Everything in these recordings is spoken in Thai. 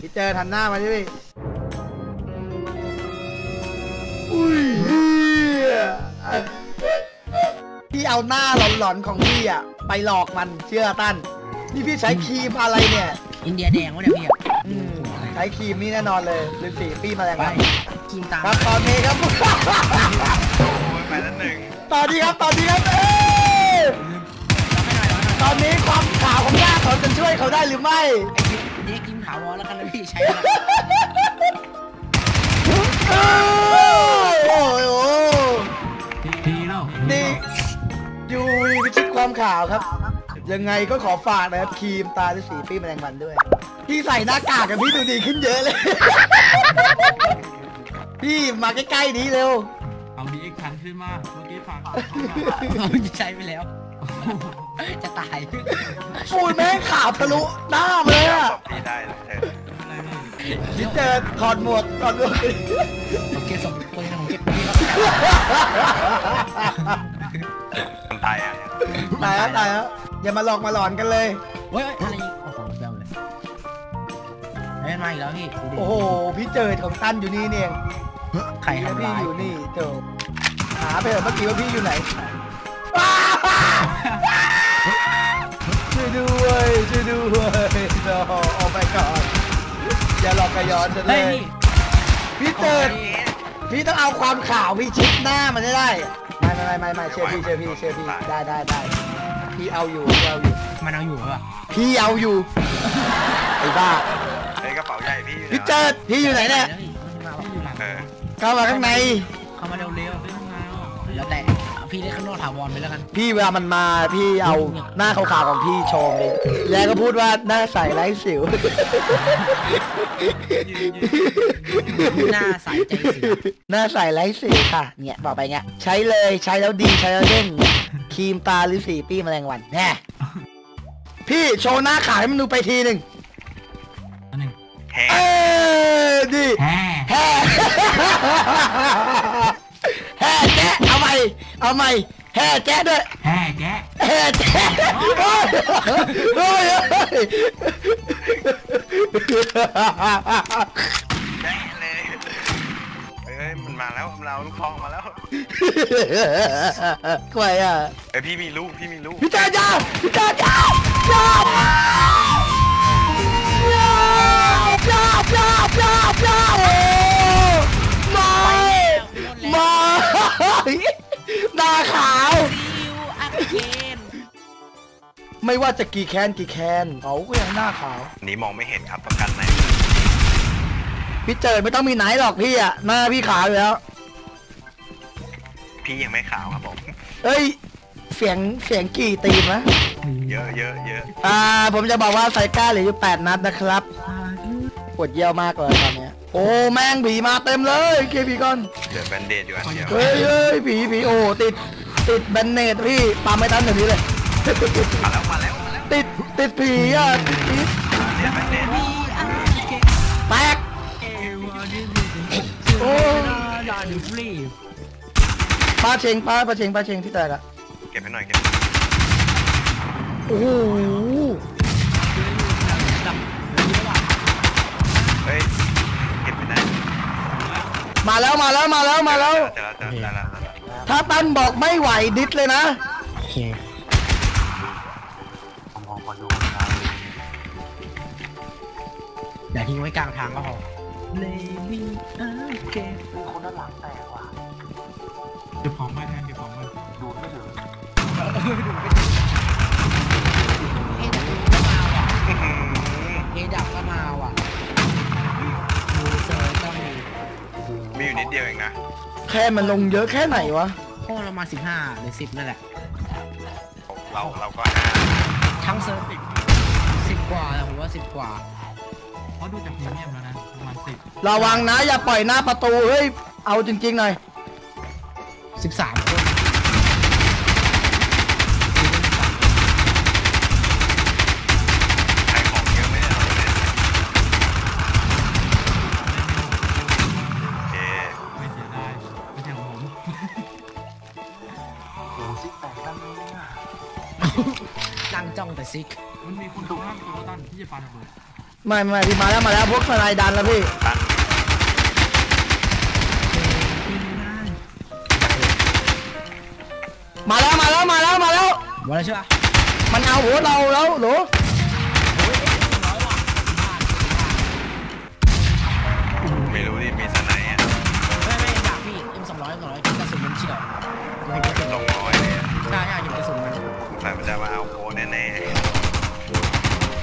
พี่เจอทันหน้ามาดิพี่อุ้ยพี่เอาหน้าหลอนๆของพี่อะไปหลอกมันเชื่อตั้นนี่พี่ใช้ครีมอะไรเนี่ย อินเดียแดงวะเนี่ยพี่อะอืมใช้ครีมนี่แน่นอนเลยหรือสีปี้มาแรงไปวันครีมตามครับตอนนี้ครับโอ้ยไปแล้วหนึ่งตอนนี้ครับตอนนี้ครับเอ้ยตอนนี้ความขาวของหน้าเขาจะช่วยเขาได้หรือไม่ไอ้ครีมเด็กครีมถาวร แล้วกันนะพี่ใช้แล้วเอ้ยโอ้ยโอ้ยทีแล้วนี่ยูวีพิชิตความขาวครับ ยังไงก็ขอฝากนะครับครีมตาที่สีปี้แมลงวันด้วย พี่ใส่หน้ากากกับพี่ดูดีขึ้นเยอะเลย พี่มาใกล้ๆนี้เร็ว เอาดีอีกคันขึ้นมา เมื่อกี้ฟังใช้ไปแล้ว จะตายฟูดแม่งขาวทะลุหน้ามาเลยอะตบพี่ได้เลยเอออะไรพี่พี่เจอถอดหมวกถอดหมวกผมเก็บสองปืนผมเก็บปืนคนไทยอะตายแล้วตายแล้วอย่ามาหลอกมาหลอนกันเลยเฮ้ยอะไรอีกโอ้โหเบลเลยเฮ้ยมาอีกแล้วพี่ดูดิโอ้โหพี่เจอของตั้นอยู่นี่เนี่ยใครแล้วทำพี่ร้ายอยู่นี่เจอหาไปเถอะเมื่อกี้ว่าพี่อยู่ไหน ช่วยด้วยช่วยด้วยโอ้โอ้ไปก่อนอย่าหลอกกระยอนฉันเลเฮ้ยยพี่พี่เจอพี่ต้องเอาความขาวพี่ชิดหน้ามันให้ได้ไม่ไม่ไม่ไม่ไม่เชื่อพี่เชื่อพี่เชื่อพี่ได้ได้ได้พี่เอาอยู่พี่เอาอยู่ มันเอาอยู่ป่ะพี่เอาอยู่ไอ้บ้าไอ้กระเป๋าใหญ่พี่อยู่พี่เจิดพี่อยู่ไหนเนี่ยที่อยู่หลังเออเข้ามาข้างในเข้ามาเร็วเรื่องงานๆแล้วแต่ พี่เล่นข้างนอกถาวรไปแล้วกัน พี่เวลามันมาพี่เอาหน้าขาวๆของพี่โชว์เลยแล้วก็พูดว่าหน้าใสไร้สิว หน้าใสใจเสียหน้าใสไร้สิวค่ะ เนี่ยบอกไปเงี้ยใช้เลยใช้แล้วดีใช้แล้วเด้งเนี่ยครีมตาหรือสีปี้แมลงวันแน่พี่โชว์หน้าขาวให้มันดูไปทีหนึ่ง เอาใหม่แฮ่แจ๊ะด้วยแฮ่แกะแฮ่แจ๊ะโอ้ยโอ้ยโอ้ยแห้เลยเฮ้ยมันมาแล้วมันเอาลูกทองมาแล้วกล้วยอะเอ้ยพี่มีลูกพี่มีลูกพี่จ้าจ้าพี่จ้าจ้าจ้าจ้าจ้าจ้าจ้าโอ้ไม่ไม่ หน้าขาวซิวอักเกนไม่ว่าจะกี่แคนกี่แคนเขาก็ยังหน้าขาวหนีมองไม่เห็นครับประกันไหนพี่เจอไม่ต้องมีไหนหรอกพี่อะหน้าพี่ขาวอยู่แล้วพี่ยังไม่ขาวครับผมเอ้ย เสียงเสียงกี่ตีนนะเยอะเยอะเยอะอ่า ผมจะบอกว่าไซก้าเหลืออยู่แปดนัดนะครับปวดเยี่ยวมากเลยตอนเนี้ย โอ้แม่งผีมาเต็มเลยเคผีก่อนเดือดแบนเดดอยู่อันเดียวเฮ้ยเฮ้ยผีผีโอ้ติดติดแบนเนตพี่ปาไม่ทันอย่างนี้เลยมาแล้วมาแล้วมาแล้วติดติดผีอะติดผีเดือดแบนเดดแตกโอ้ดาดูฟรีปลาเชงปลาปลาเชงปลาเชงที่แตกอะเก็บให้หน่อยเก็บโอ้โห เฮ้ยเก็บไม่ได้ มาแล้วมาแล้วมาแล้วมาแล้วเจอแล้วเจอแล้วเจอแล้วเจอแล้วถ้าตั้นบอกไม่ไหวดิสเลยนะ โอเคผมมองคนดูนะเดี๋ยวทิ้งไว้กลางทางก็พอเลดี้อาเกะคนด้านหลังแตกว่ะเก็บของไปแทนเก็บของไปดูดไม่ถึงเอดับก็มาว่ะเอดับก็มาว่ะ มีอยู่นิดเดียวเองนะแค่มันลงเยอะแค่ไหนวะ พวกเรามา15หรือ10นั่นแหละ เราเราก็ห้าทั้งเซิร์ฟสิบกว่าแต่ผมว่า10กว่า เพราะดูจากพรีเมียมแล้วนะประมาณสิบระวังนะอย่าปล่อยหน้าประตู เฮ้ย เอาจริงๆหน่อย13คนขาย นั่งจ้องแต่ซิก มันมีคนตรงข้ามตัวตั้นที่จะปาระเบิดไม่ไม่พี่มาแล้วมาแล้วพวกสไนดันแล้วพี่ตันมาแล้วมาแล้วมาแล้วมาแล้ววันอะไรใช่ปะมันเอาหัวเราแล้วหนูไ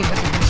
กิ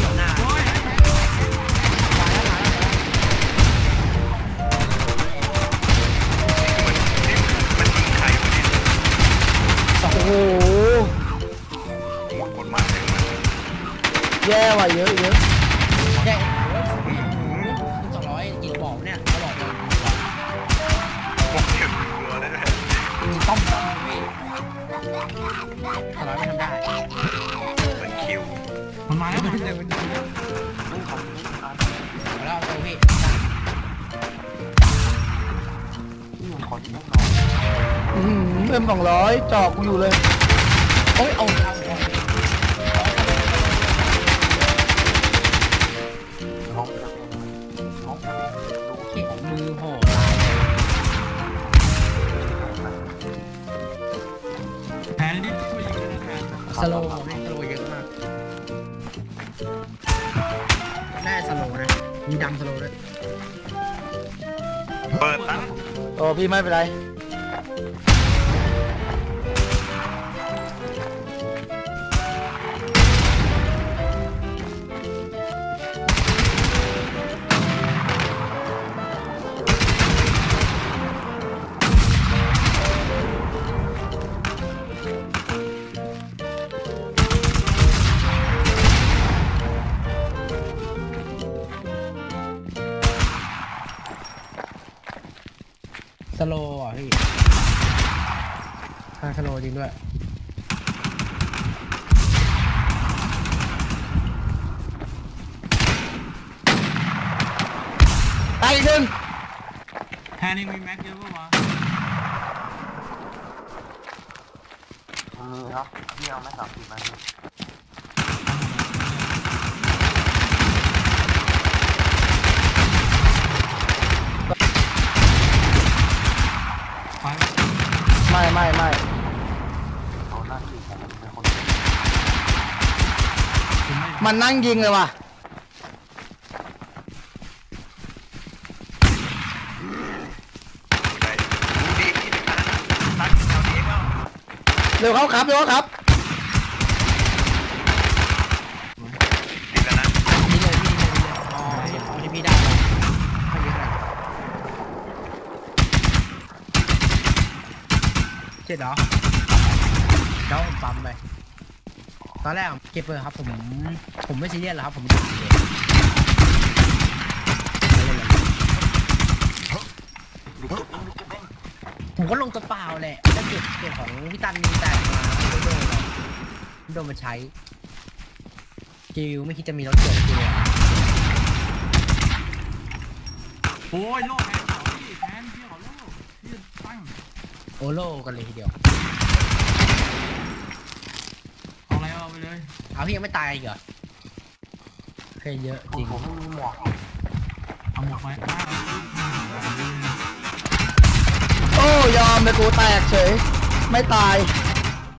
เอ็มสองร้อยจอกกูอยู่เลยโอ้ยเอาเอาเอาเข็มมือโหดแทนรีบช่วยยิงเลยนะแทนสโลว์ให้สโลว์เยอะมากน่าจะสโลว์นะ มีดำสโลว์ด้วย เปิดตั้งโอ้พี่ไม่เป็นไร ริงด้วยตายอีกหนึ่งแทนยังมีแม็กเยอะปะวะมีครับพี่เอาไม่สามสิบนาที ไป ไม่ไม่ไม่ เอาหน้าที่ผมเป็นคน คุณไมันนั่งยิงเลยว่ะใจดูดีที่ตั้งตั้งแถวเร็วเขาครับเร็วเขาครับดีแล้วนะนี่เลยพี่นี่เลยอ๋อเดี๋ยวเอที่พี่ได้เลยไม่เยอะเลยเจ็ดเหรอเดี๋ยวผมปั๊มไป ตอนแรกเก็บเลยครับผมผมไม่ซีเรียสหรอกครับผมผมก็ลงตัวเปล่าแหละจะเก็บเก็บของพี่ตันมีแต่มาโดนโดนมาใช้จิวไม่คิดจะมีรถเกิดจิวโอ้ยโลกแทนเขอพี่แทนพี่ขอโลกพี่ตั้งโอโลกันเลยทีเดียว เอาอะ ไรเอาไปเลยเอาพี่ยังไม่ตายอีกเหรอเคยเยอะจริงผมไม่มีหมวกเอาหมวกไว้อ้าวโอ้ยอมเลยกูแตกเฉย ไม่ตาย